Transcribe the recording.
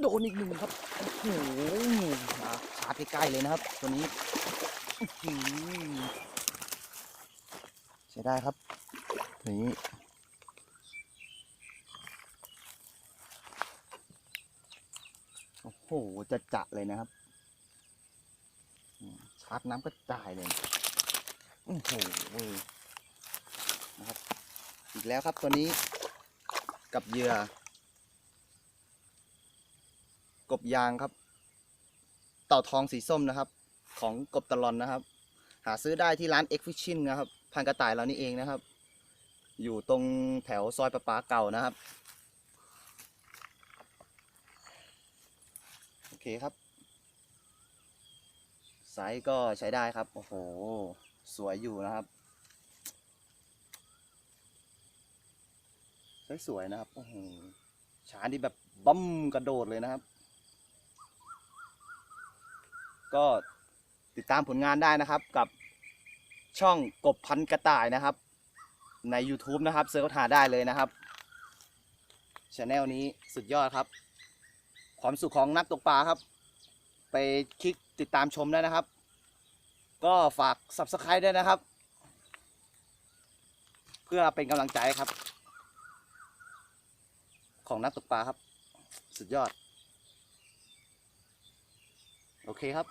โดนอีกหนึ่งครับโอ้โหมาชาร์จใกล้ๆเลยนะครับ ตัวนี้ใช้ได้ครับตัวนี้โอ้โหจะจะเลยนะครับชาร์จน้ำกระจายเลยโอ้โหนะครับ อีกแล้วครับตัวนี้กับเหยื่อ กบยางครับ เต่าทองสีส้มนะครับ ของกบตะลอนนะครับ หาซื้อได้ที่ร้าน X Fishing นะครับพันกระต่ายเรานี่เองนะครับ อยู่ตรงแถวซอยประปาเก่านะครับโอเคครับไซส์ก็ใช้ได้ครับ โอ้โห สวยอยู่นะครับสวยๆนะครับโอ้โหชานี่แบบบั้มกระโดดเลยนะครับ ก็ติดตามผลงานได้นะครับกับช่องกบพันกระต่ายนะครับ ใน YouTube นะครับเซิร์ชหาได้เลยนะครับช anel นี้สุดยอดครับ ความสุขของนักตกปลาครับ ไปคลิกติดตามชมได้นะครับ ก็ฝาก Subscribe ด้วยนะครับ เพื่อเป็นกำลังใจครับ ของนักตกปลาครับ สุดยอด โอเคครับ